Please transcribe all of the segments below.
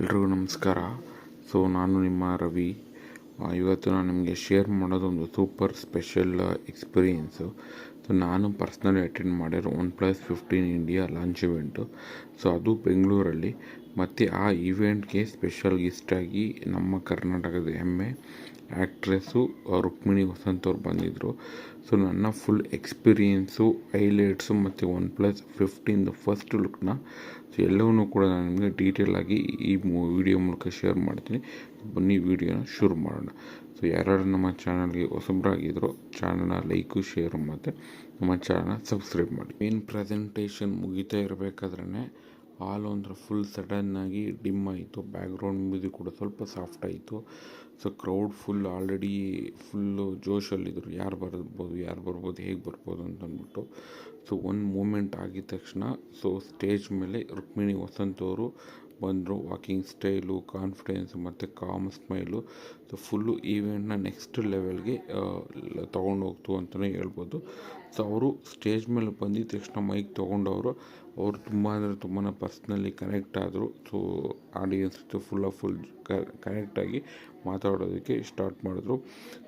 ಎಲ್ರಿಗೂ ನಮಸ್ಕಾರ. ಸೊ, ನಾನು ನಿಮ್ಮ ರವಿ. ಇವತ್ತು ನಾನು ನಿಮಗೆ ಶೇರ್ ಮಾಡೋದು ಒಂದು ಸೂಪರ್ ಸ್ಪೆಷಲ್ ಎಕ್ಸ್ಪೀರಿಯೆನ್ಸು. ಸೊ, ನಾನು ಪರ್ಸ್ನಲಿ ಅಟೆಂಡ್ ಮಾಡಿರೋ one plus fifteen India launch event. So, ಅದು ಬೆಂಗಳೂರಲ್ಲಿ. ಮತ್ತು ಆ ಇವೆಂಟ್ಗೆ ಸ್ಪೆಷಲ್ ಗಿಸ್ಟಾಗಿ ನಮ್ಮ ಕರ್ನಾಟಕದ ಹೆಮ್ಮೆ ಆ್ಯಕ್ಟ್ರೆಸ್ಸು, ರುಕ್ಮಿಣಿ ವಸಂತ್ ಅವ್ರು ಬಂದಿದ್ದರು ಸೊ ನನ್ನ ಫುಲ್ ಎಕ್ಸ್ಪೀರಿಯೆನ್ಸು ಹೈಲೈಟ್ಸು ಮತ್ತು ಒನ್ ಪ್ಲಸ್ ದ ಫಸ್ಟ್ ಲುಕ್ನ ಸೊ ಎಲ್ಲವನ್ನೂ ಕೂಡ ನಾನು ನಿಮಗೆ ಡೀಟೇಲಾಗಿ ಈ ವಿಡಿಯೋ ಮೂಲಕ ಶೇರ್ ಮಾಡ್ತೀನಿ. ಬನ್ನಿ ವಿಡಿಯೋನ ಶುರು ಮಾಡೋಣ. ಸೊ ಯಾರ್ಯಾರು ನಮ್ಮ ಚಾನಲ್ಗೆ ಹೊಸಬ್ರಾಗಿದ್ರು ಚಾನಲ್ನ ಲೈಕು ಶೇರು ಮತ್ತು ನಮ್ಮ ಚಾನಲ್ನ ಸಬ್ಸ್ಕ್ರೈಬ್ ಮಾಡಿ. ಮೇನ್ ಪ್ರೆಸೆಂಟೇಷನ್ ಮುಗಿತಾ ಇರಬೇಕಾದ್ರೆ ಆಲ್ ಒಂಥರ ಫುಲ್ ಸಡನ್ನಾಗಿ ಡಿಮ್ ಆಯಿತು ಬ್ಯಾಕ್ಗ್ರೌಂಡ್ ಮ್ಯೂಸಿಕ್ ಕೂಡ ಸ್ವಲ್ಪ ಸಾಫ್ಟ್ ಆಯಿತು. So crowd full already full ಜೋಶಲ್ಲಿದ್ದರು ಯಾರು ಬರ್ಬೋದು ಯಾರು ಬರ್ಬೋದು, ಹೇಗೆ ಬರ್ಬೋದು ಅಂತ ಅಂದ್ಬಿಟ್ಟು ಸೊ ಒಂದು ಮೂಮೆಂಟ್ ಆಗಿದ ತಕ್ಷಣ ಸೊ ಸ್ಟೇಜ್ ಮೇಲೆ ರುಕ್ಮಿಣಿ ವಸಂತ್ ಅವರು ಬಂದರು ವಾಕಿಂಗ್ ಸ್ಟೈಲು ಕಾನ್ಫಿಡೆನ್ಸ್ ಮತ್ತು ಕಾಮ್ ಸ್ಮೈಲು ಸೊ ಫುಲ್ಲು ಈವೆಂಟ್ನ ನೆಕ್ಸ್ಟ್ ಲೆವೆಲ್ಗೆ ತೊಗೊಂಡು ಹೋಗ್ತು ಅಂತಲೇ ಹೇಳ್ಬೋದು. ಸೊ ಅವರು ಸ್ಟೇಜ್ ಮೇಲೆ ಬಂದಿದ ತಕ್ಷಣ ಮೈಕ್ ತೊಗೊಂಡವರು, ಅವರು ತುಂಬ ಅಂದರೆ ತುಂಬಾ ಪರ್ಸ್ನಲಿ ಕನೆಕ್ಟ್ ಆದರು. ಸೊ ಆಡಿಯನ್ಸ್ ಜೊತೆ ಫುಲ್ ಆಫ್ ಫುಲ್ ಕನೆಕ್ಟಾಗಿ ಮಾತಾಡೋದಕ್ಕೆ ಸ್ಟಾರ್ಟ್ ಮಾಡಿದ್ರು.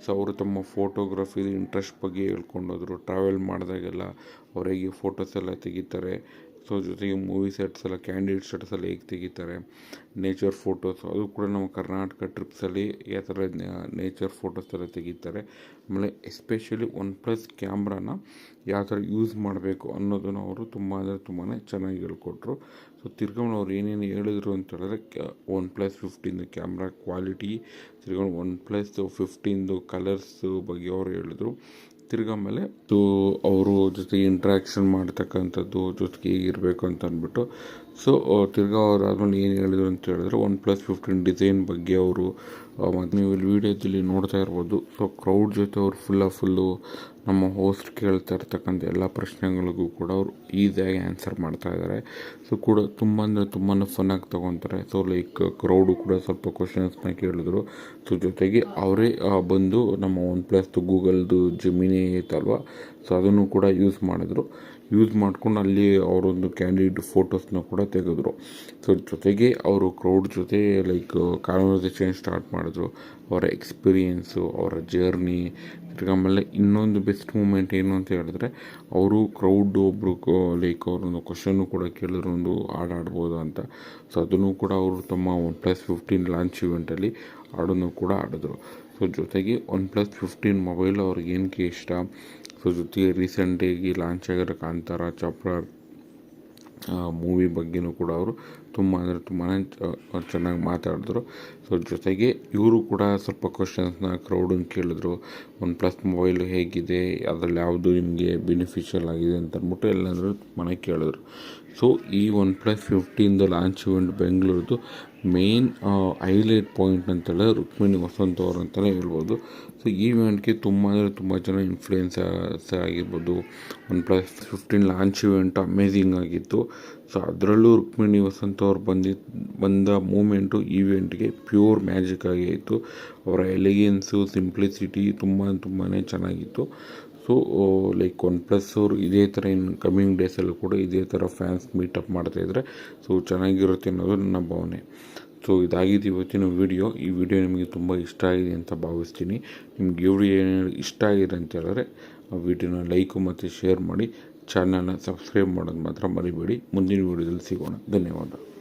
ಸೊ ಅವರು ತಮ್ಮ ಫೋಟೋಗ್ರಫಿ ಇಂಟ್ರೆಸ್ಟ್ ಬಗ್ಗೆ ಹೇಳ್ಕೊಂಡೋದ್ರು. ಟ್ರಾವೆಲ್ ಮಾಡಿದಾಗೆಲ್ಲ ಅವರಿಗೆ ಫೋಟೋಸ್ ಎಲ್ಲ ತೆಗಿತಾರೆ. ಸೊ ಜೊತೆಗೆ ಮೂವಿ ಸೆಟ್ಸ್ ಎಲ್ಲ ಕ್ಯಾಂಡಿಡೇಟ್ ಸೆಟ್ಸ್ ಎಲ್ಲ ಹೇಗೆ ತೆಗಿತಾರೆ ನೇಚರ್ ಫೋಟೋಸ್ ಅದು ಕೂಡ ನಮ್ಮ ಕರ್ನಾಟಕ ಟ್ರಿಪ್ಸಲ್ಲಿ ಯಾವ ಥರ ನೇಚರ್ ಫೋಟೋಸ್ ಎಲ್ಲ ತೆಗಿತಾರೆ. ಆಮೇಲೆ ಎಸ್ಪೆಷಲಿ ಒನ್ ಪ್ಲಸ್ ಕ್ಯಾಮ್ರಾನ ಯಾವ ಥರ ಯೂಸ್ ಮಾಡಬೇಕು ಅನ್ನೋದನ್ನು ಅವರು ತುಂಬ ಅಂದರೆ ತುಂಬಾ ಚೆನ್ನಾಗಿ ಹೇಳ್ಕೊಟ್ರು. ಸೊ ತಿರ್ಕೊಂಡು ಅವ್ರು ಏನೇನು ಹೇಳಿದ್ರು ಅಂತ ಹೇಳಿದ್ರೆ ಒನ್ ಪ್ಲಸ್ ಫಿಫ್ಟೀನ್ದು ಕ್ಯಾಮ್ರಾ ಕ್ವಾಲಿಟಿ ತಿರ್ಕೊಂಡು ಒನ್ ಪ್ಲಸ್ ಫಿಫ್ಟೀನ್ದು ಕಲರ್ಸ್ ಬಗ್ಗೆ ಅವರು ಹೇಳಿದ್ರು. ತಿರ್ಗಾ ಮೇಲೆ ಅವರು ಜೊತೆ ಇಂಟ್ರ್ಯಾಕ್ಷನ್ ಮಾಡ್ತಕ್ಕಂಥದ್ದು ಜೊತೆಗೆ ಹೇಗಿರಬೇಕು ಅಂತ ಅಂದ್ಬಿಟ್ಟು ಸೊ ತಿರ್ಗಾ ಅವ್ರು ಆದ್ಮೇಲೆ ಏನು ಹೇಳಿದ್ರು ಅಂತ ಹೇಳಿದ್ರೆ ಒನ್ ಪ್ಲಸ್ ಫಿಫ್ಟೀನ್ ಡಿಸೈನ್ ಬಗ್ಗೆ ಅವರು ಮತ್ತು ನೀವು ಇಲ್ಲಿ ವೀಡಿಯೋದಲ್ಲಿ ನೋಡ್ತಾ ಇರ್ಬೋದು. ಸೊ ಕ್ರೌಡ್ ಜೊತೆ ಅವ್ರು ಫುಲ್ಲ ಫುಲ್ಲು ನಮ್ಮ ಹೋಸ್ಟ್ ಕೇಳ್ತಾ ಇರ್ತಕ್ಕಂಥ ಎಲ್ಲ ಪ್ರಶ್ನೆಗಳಿಗೂ ಕೂಡ ಅವರು ಈಸಿಯಾಗಿ ಆನ್ಸರ್ ಮಾಡ್ತಾ ಇದ್ದಾರೆ ಸೊ ಕೂಡ ತುಂಬ ಅಂದರೆ ತುಂಬಾ ಫನ್ನಾಗಿ ತೊಗೊತಾರೆ. ಸೊ ಲೈಕ್ ಕ್ರೌಡು ಕೂಡ ಸ್ವಲ್ಪ ಕ್ವಶನ್ಸ್ನ ಕೇಳಿದ್ರು. ಸೊ ಜೊತೆಗೆ ಅವರೇ ಬಂದು ನಮ್ಮ ಒನ್ ಪ್ಲಸ್ದು ಗೂಗಲ್ದು ಜಮಿನಿ ಐತಲ್ವ ಸೊ ಅದನ್ನು ಕೂಡ ಯೂಸ್ ಮಾಡಿದ್ರು. ಯೂಸ್ ಮಾಡ್ಕೊಂಡು ಅಲ್ಲಿ ಅವರೊಂದು ಕ್ಯಾಂಡಿಡೇಟ್ ಫೋಟೋಸ್ನ ಕೂಡ ತೆಗೆದ್ರು. ಸೊ ಜೊತೆಗೆ ಅವರು ಕ್ರೌಡ್ ಜೊತೆ ಲೈಕ್ ಕಾನ್ವರ್ಸೇಷನ್ ಸ್ಟಾರ್ಟ್ ಮಾಡಿದ್ರು. ಅವರ ಎಕ್ಸ್ಪೀರಿಯೆನ್ಸು ಅವರ ಜರ್ನಿ ತಿರ್ಗಾಮೇಲೆ ಇನ್ನೊಂದು ಬೆಸ್ಟ್ ಮೂಮೆಂಟ್ ಏನು ಅಂತ ಹೇಳಿದ್ರೆ, ಅವರು ಕ್ರೌಡ್ ಒಬ್ಬರು ಲೈಕ್ ಅವರೊಂದು ಕ್ವಶನ್ನು ಕೂಡ ಕೇಳಿದ್ರು ಒಂದು ಹಾಡು ಆಡ್ಬೋದು ಅಂತ. ಸೊ ಅದನ್ನು ಕೂಡ ಅವರು ತಮ್ಮ ಒನ್ ಪ್ಲಸ್ ಫಿಫ್ಟೀನ್ ಲಾಂಚ್ ಇವೆಂಟಲ್ಲಿ ಹಾಡನ್ನು ಕೂಡ ಆಡಿದ್ರು ಸೊ ಜೊತೆಗೆ ಒನ್ ಪ್ಲಸ್ ಫಿಫ್ಟೀನ್ ಮೊಬೈಲ್ ಅವ್ರಿಗೆ ಏನಕ್ಕೆ ಇಷ್ಟ? ಸೊ ರೀಸೆಂಟ್ ರೀಸೆಂಟಾಗಿ ಲಾಂಚ್ ಆಗಿರೋ ಕಾಂತಾರ ಚಪ್ರ ಮೂವಿ ಬಗ್ಗೆನೂ ಕೂಡ ಅವರು ತುಂಬ ಅಂದರೆ ತುಂಬಾ ಚೆನ್ನಾಗಿ ಮಾತಾಡಿದ್ರು. ಸೊ ಜೊತೆಗೆ ಇವರು ಕೂಡ ಸ್ವಲ್ಪ ಕ್ವಶನ್ಸ್ನ ಕ್ರೌಡನ್ನು ಕೇಳಿದ್ರು. ಒನ್ ಪ್ಲಸ್ ಮೊಬೈಲ್ ಹೇಗಿದೆ, ಅದರಲ್ಲಿ ಯಾವುದು ನಿಮಗೆ ಬೆನಿಫಿಷಿಯಲ್ ಆಗಿದೆ ಅಂತ ಅಂದ್ಬಿಟ್ಟು ಎಲ್ಲಾದರೂ ಮನೆ ಕೇಳಿದ್ರು. ಸೊ ಈ ಒನ್ ಪ್ಲಸ್ ಫಿಫ್ಟೀನ್ದ ಲಾಂಚ್ ಇವೆಂಟ್ ಬೆಂಗಳೂರದು ಮೇನ್ ಹೈಲೈಟ್ ಪಾಯಿಂಟ್ ಅಂತೇಳಿ ರುಕ್ಮಿಣಿ ವಸಂತ ಅವರು ಅಂತಲೇ ಹೇಳ್ಬೋದು. ಸೊ ಈ ಇವೆಂಟ್ಗೆ ತುಂಬ ಅಂದರೆ ತುಂಬ ಜನ ಇನ್ಫ್ಲೂಯೆನ್ಸರ್ಸ್ ಆಗಿರ್ಬೋದು. One plus fifteen launch event amazing ಆಗಿತ್ತು. ಸೊ ಅದರಲ್ಲೂ ರುಕ್ಮಿಣಿ ವಸಂತ್ ಅವ್ರು ಬಂದಿದ್ದು ಬಂದ ಮೂಮೆಂಟು ಈವೆಂಟ್ಗೆ ಪ್ಯೂರ್ ಮ್ಯಾಜಿಕ್ ಆಯಿತು. ಅವರ ಎಲಿಗೆನ್ಸು, ಸಿಂಪ್ಲಿಸಿಟಿ ತುಂಬ ತುಂಬಾ ಚೆನ್ನಾಗಿತ್ತು. ಸೊ ಲೈಕ್ ಒನ್ ಪ್ಲಸ್ ಅವರು ಇದೇ ಥರ ಇನ್ನು ಕಮ್ಮಿಂಗ್ ಡೇಸಲ್ಲೂ ಕೂಡ ಇದೇ ಥರ ಫ್ಯಾನ್ಸ್ ಮೀಟಪ್ ಮಾಡ್ತಾಯಿದ್ರೆ ಸೊ, ಚೆನ್ನಾಗಿರುತ್ತೆ ಅನ್ನೋದು ನನ್ನ ಭಾವನೆ. ಸೊ ಇದಾಗಿದ್ದು ಇವತ್ತಿನ ವಿಡಿಯೋ. ಈ ವಿಡಿಯೋ ನಿಮಗೆ ತುಂಬ ಇಷ್ಟ ಆಗಿದೆ ಅಂತ ಭಾವಿಸ್ತೀನಿ. ನಿಮ್ಗೆ ವಿಡಿಯೋ ಏನಾದ್ರು ಇಷ್ಟ ಆಗಿದೆ ಅಂತ ಹೇಳಿದ್ರೆ, ಆ ವಿಡಿಯೋನ ಲೈಕು ಮತ್ತು ಶೇರ್ ಮಾಡಿ, ಚಾನಲ್ನ ಸಬ್ಸ್ಕ್ರೈಬ್ ಮಾಡೋದು ಮಾತ್ರ ಮರಿಬೇಡಿ. ಮುಂದಿನ ವಿಡಿಯೋದಲ್ಲಿ ಸಿಗೋಣ. ಧನ್ಯವಾದ.